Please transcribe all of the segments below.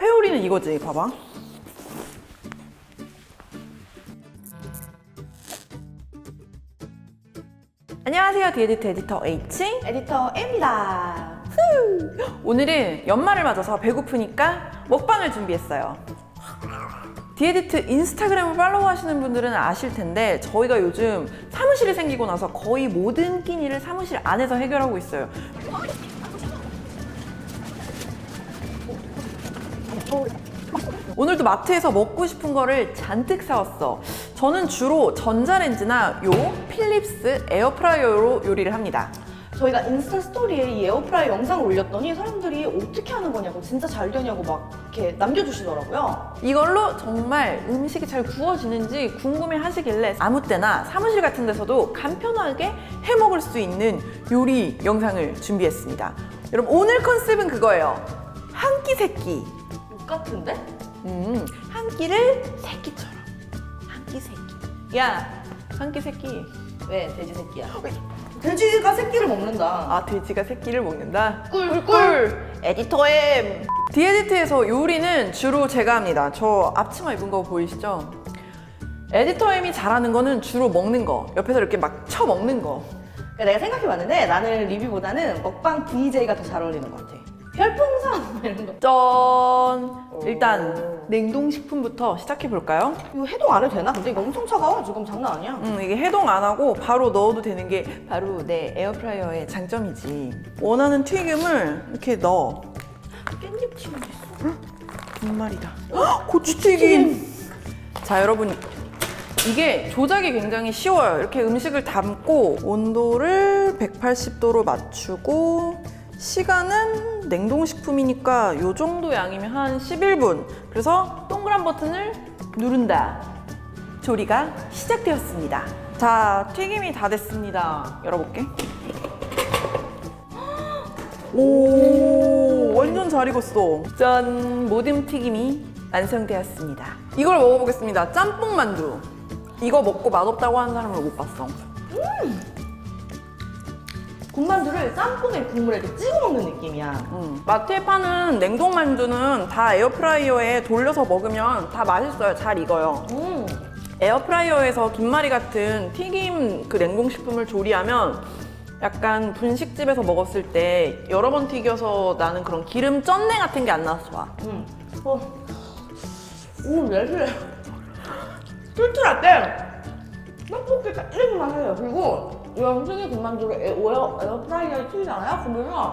회오리는 이거지, 봐봐. 안녕하세요, 디에디트 에디터 H. 에디터 M입니다. 오늘은 연말을 맞아서 배고프니까 먹방을 준비했어요. 디에디트 인스타그램을 팔로우 하시는 분들은 아실 텐데 저희가 요즘 사무실이 생기고 나서 거의 모든 끼니를 사무실 안에서 해결하고 있어요. 오늘도 마트에서 먹고 싶은 거를 잔뜩 사왔어. 저는 주로 전자레인지나 요 필립스 에어프라이어로 요리를 합니다. 저희가 인스타 스토리에 이 에어프라이 영상을 올렸더니 사람들이 어떻게 하는 거냐고 진짜 잘 되냐고 막 이렇게 남겨주시더라고요. 이걸로 정말 음식이 잘 구워지는지 궁금해 하시길래 아무 때나 사무실 같은 데서도 간편하게 해 먹을 수 있는 요리 영상을 준비했습니다. 여러분 오늘 컨셉은 그거예요. 한 끼 세끼. 욕 같은데? 음, 한 끼를 세끼처럼. 한끼 세끼. 야, 한끼 세끼. 왜 돼지 새끼야? 돼지가 새끼를 먹는다. 아, 돼지가 새끼를 먹는다. 꿀 꿀. 에디터 M. 디에디트에서 요리는 주로 제가 합니다. 저 앞치마 입은 거 보이시죠? 에디터 M이 잘하는 거는 주로 먹는 거. 옆에서 이렇게 막 쳐 먹는 거. 그러니까 내가 생각해봤는데 나는 리뷰보다는 먹방 VJ가 더 잘 어울리는 것 같아. 별풍선 이런 거. 짠! 일단 냉동식품부터 시작해 볼까요? 이거 해동 안 해도 되나? 근데 이거 엄청 차가워. 지금 장난 아니야. 음, 이게 해동 안 하고 바로 넣어도 되는 게 바로 내 에어프라이어의 장점이지. 원하는 튀김을 이렇게 넣어. 깻잎 튀김 있어. 정말이다. 고추튀김. 자, 여러분. 이게 조작이 굉장히 쉬워요. 이렇게 음식을 담고 온도를 180도로 맞추고 시간은 냉동식품이니까 요 정도 양이면 한 11분. 그래서 동그란 버튼을 누른다. 조리가 시작되었습니다. 자, 튀김이 다 됐습니다. 열어볼게. 오, 완전 잘 익었어. 짠, 모듬 튀김이 완성되었습니다. 이걸 먹어보겠습니다. 짬뽕 만두. 이거 먹고 맛없다고 하는 사람을 못 봤어. 군만두를 짬뽕에 국물에 이렇게 찍어 먹는 느낌이야. 음. 마트에 파는 냉동 만두는 다 에어프라이어에 돌려서 먹으면 다 맛있어요. 잘 익어요. 음. 에어프라이어에서 김말이 같은 튀김 그 냉동식품을 조리하면 약간 분식집에서 먹었을 때 여러 번 튀겨서 나는 그런 기름 쩐내 같은 게 안 나서 좋아. 음. 어. 오, 내실 툴툴할 때 떡볶이가 1분만 해요. 그리고 이 음식이 군만두를 에어, 에어프라이어에 튀기잖아요? 그러면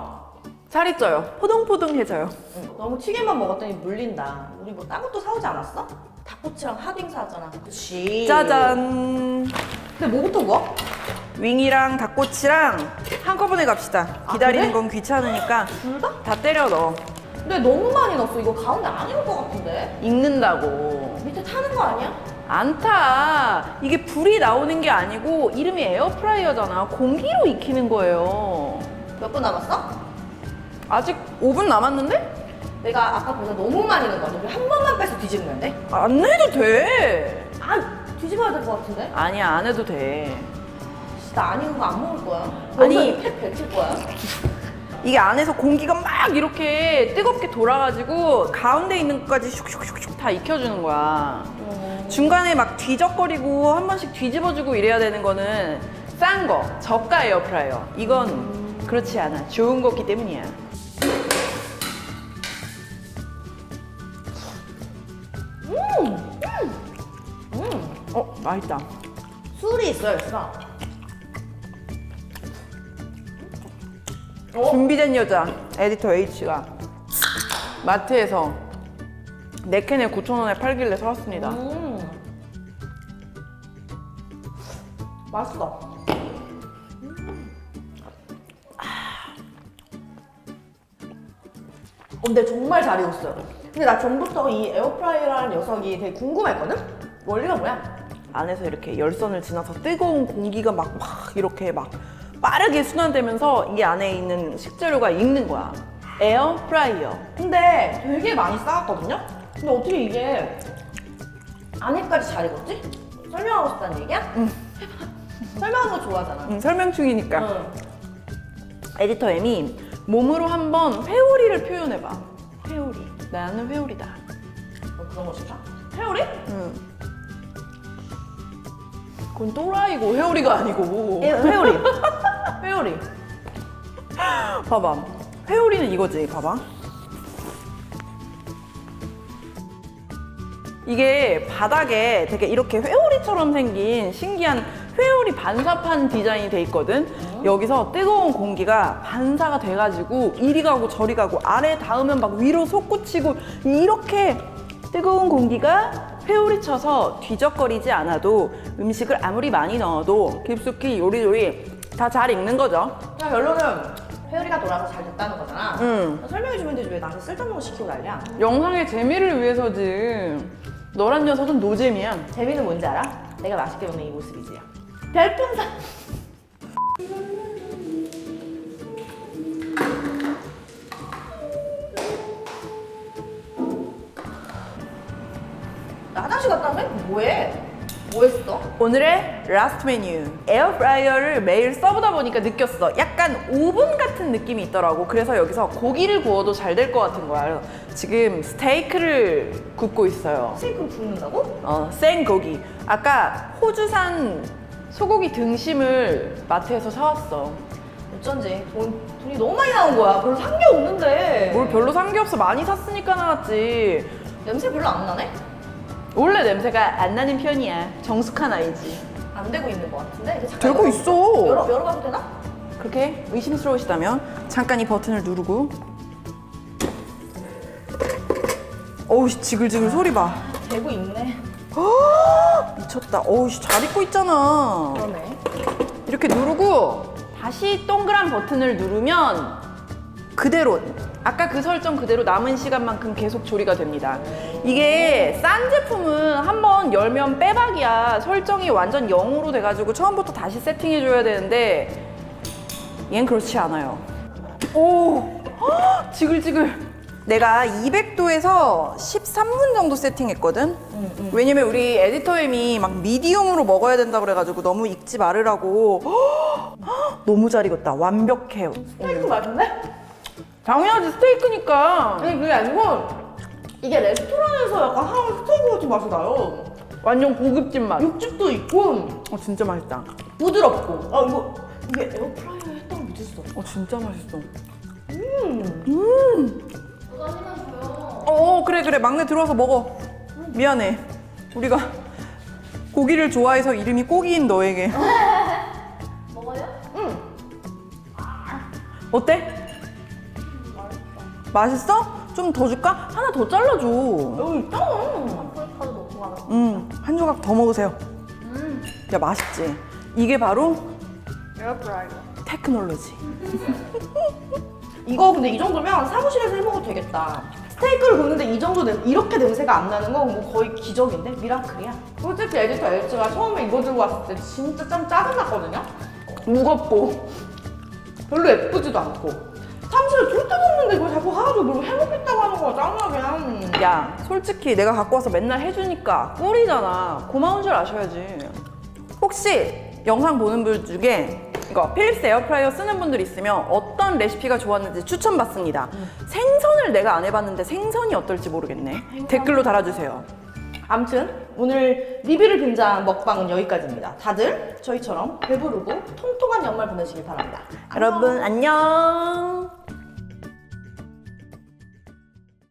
살이 쪄요. 포동포동해져요. 음, 너무 튀김만 먹었더니 물린다. 우리 뭐딴 것도 사오지 않았어? 닭꼬치랑 하딩 사왔잖아. 그치. 짜잔. 근데 뭐부터 구워? 윙이랑 닭꼬치랑 한꺼번에 갑시다. 아, 기다리는 그래? 건 귀찮으니까 둘 다? 다 때려 넣어. 근데 너무 많이 넣었어. 이거 가운데 안 익을 것 같은데? 익는다고. 밑에 타는 거 아니야? 안 타. 이게 불이 나오는 게 아니고 이름이 에어프라이어잖아. 공기로 익히는 거예요. 몇 분 남았어? 아직 5분 남았는데? 내가 아까 보다 너무 많이 넣은 거 같아. 우리 한 번만 빼서 뒤집으면 돼? 안 해도 돼. 아, 뒤집어야 될 것 같은데? 아니야, 안 해도 돼. 나안 익은 거안 먹을 거야. 아니. 팩 뱉을 거야. 이게 안에서 공기가 막 이렇게 뜨겁게 돌아가지고 가운데 있는 것까지 슉슉슉슉 다 익혀주는 거야. 중간에 막 뒤적거리고 한 번씩 뒤집어주고 이래야 되는 거는 싼 거, 저가 에어프라이어. 이건 그렇지 않아. 좋은 거기 때문이야. 음, 어, 맛있다. 술이 있어요, 있어. 준비된 여자 에디터 H가 마트에서 네 캔에 9,000원에 팔길래 사왔습니다. 음. 맛있어. 어, 근데 정말 잘 익었어요. 근데 나 전부터 이 에어프라이어라는 녀석이 되게 궁금했거든? 원리가 뭐야? 안에서 이렇게 열선을 지나서 뜨거운 공기가 막, 막 이렇게 막 빠르게 순환되면서 이 안에 있는 식재료가 익는 거야. 에어프라이어. 근데 되게 많이 쌓았거든요? 근데 어떻게 이게 안에까지 잘 익었지? 설명하고 싶다는 얘기야? 응. 설명하는 거 좋아하잖아. 음, 설명 중이니까. 응. 에디터 M이 몸으로 한번 회오리를 표현해봐. 회오리. 나는 회오리다. 뭐 그런 거 싫어? 회오리? 응. 그건 또라이고 회오리가 아니고. 예, 회오리. 회오리. 봐봐. 회오리는 이거지. 봐봐. 이게 바닥에 되게 이렇게 회오리처럼 생긴 신기한 회오리 반사판 디자인이 돼 있거든. 여기서 뜨거운 공기가 반사가 돼가지고 이리 가고 저리 가고 아래 닿으면 막 위로 솟구치고 이렇게 뜨거운 공기가 회오리 쳐서 뒤적거리지 않아도 음식을 아무리 많이 넣어도 깊숙이 요리조리 다 잘 익는 거죠. 그냥 결론은 회오리가 돌아서 잘 됐다는 거잖아. 응. 설명해주면 되지 왜 나한테 쓸데없는 거 시키고 난리야? 영상의 재미를 위해서지. 너란 녀석은 노잼이야. 재미는 뭔지 알아? 내가 맛있게 먹는 이 모습이지. 별풍선. 나 화장실 갔다 왔는데 뭐해? 뭐 했어? 오늘의 라스트 메뉴. 에어프라이어를 매일 써보다 보니까 느꼈어. 약간 오븐 같은 느낌이 있더라고. 그래서 여기서 고기를 구워도 잘 될 것 같은 거야. 그래서 지금 스테이크를 굽고 있어요. 스테이크를 굽는다고? 어, 생 고기. 아까 호주산 소고기 등심을 마트에서 사왔어. 어쩐지 돈, 돈이 너무 많이 나온 거야. 별로 산 게 없는데. 뭘 별로 산 게 없어. 많이 샀으니까 나왔지. 냄새 별로 안 나네? 원래 냄새가 안 나는 편이야. 정숙한 아이지. 안 되고 있는 것 같은데? 이제 잠깐 되고 열어- 있어. 열어, 열어봐도 되나? 그렇게 의심스러우시다면 잠깐 이 버튼을 누르고 어우 씨, 지글지글 소리 봐 되고 있네. 미쳤다. 어우 씨, 잘 익고 있잖아. 그러네. 이렇게 누르고 다시 동그란 버튼을 누르면 그대로 아까 그 설정 그대로 남은 시간만큼 계속 조리가 됩니다. 이게 싼 제품은 한번 열면 빼박이야. 설정이 완전 0으로 돼가지고 처음부터 다시 세팅해줘야 되는데 얘는 그렇지 않아요. 오! 헉, 지글지글 내가 200도에서 13분 정도 세팅했거든? 왜냐면 우리 에디터님이 막 미디움으로 먹어야 된다 그래가지고 너무 익지 말으라고. 너무 잘 익었다. 완벽해 스테이크 맛있네? 당연하지 스테이크니까. 아니 그게 아니고 이게 레스토랑에서 약간 하는 스테이크 같은 맛이 나요. 완전 고급집 맛. 육즙도 있고. 어, 진짜 맛있다. 부드럽고. 아 이거 이게 에어프라이어에 했다고 믿을 수 없어. 어 진짜 맛있어. 음. 어 그래 그래 막내 들어와서 먹어 미안해 우리가 고기를 좋아해서 이름이 고기인 너에게 응. 어때? 맛있어? 좀 더 줄까? 하나 더 잘라줘 여기 있잖아. 음, 한 조각 더 먹으세요 야 맛있지? 이게 바로 에어프라이어. 테크놀로지 이거 근데 이 정도면 사무실에서 해 먹어도 되겠다. 스테이크를 굽는데 이 정도 냄, 이렇게 냄새가 안 나는 건 뭐 거의 기적인데 미라클이야. 솔직히 에디터 엘츠가 처음에 이거 들고 왔을 때 진짜 좀 짜증났거든요. 무겁고 별로 예쁘지도 않고 사무실에 둘 데도 없는데 이걸 자꾸 가가지고 뭘 해먹겠다고 하는 거야 짜증나게. 야 솔직히 내가 갖고 와서 맨날 해주니까 꿀이잖아 고마운 줄 아셔야지 혹시 영상 보는 분 중에 이거. 필립스 에어프라이어 쓰는 분들 있으면 어떤 레시피가 좋았는지 추천받습니다. 생선을 내가 안 해봤는데 생선이 어떨지 모르겠네. 댓글로 달아주세요. 아무튼 오늘 리뷰를 빈자한 먹방은 여기까지입니다. 다들 저희처럼 배부르고 통통한 연말 보내시길 바랍니다. 여러분 안녕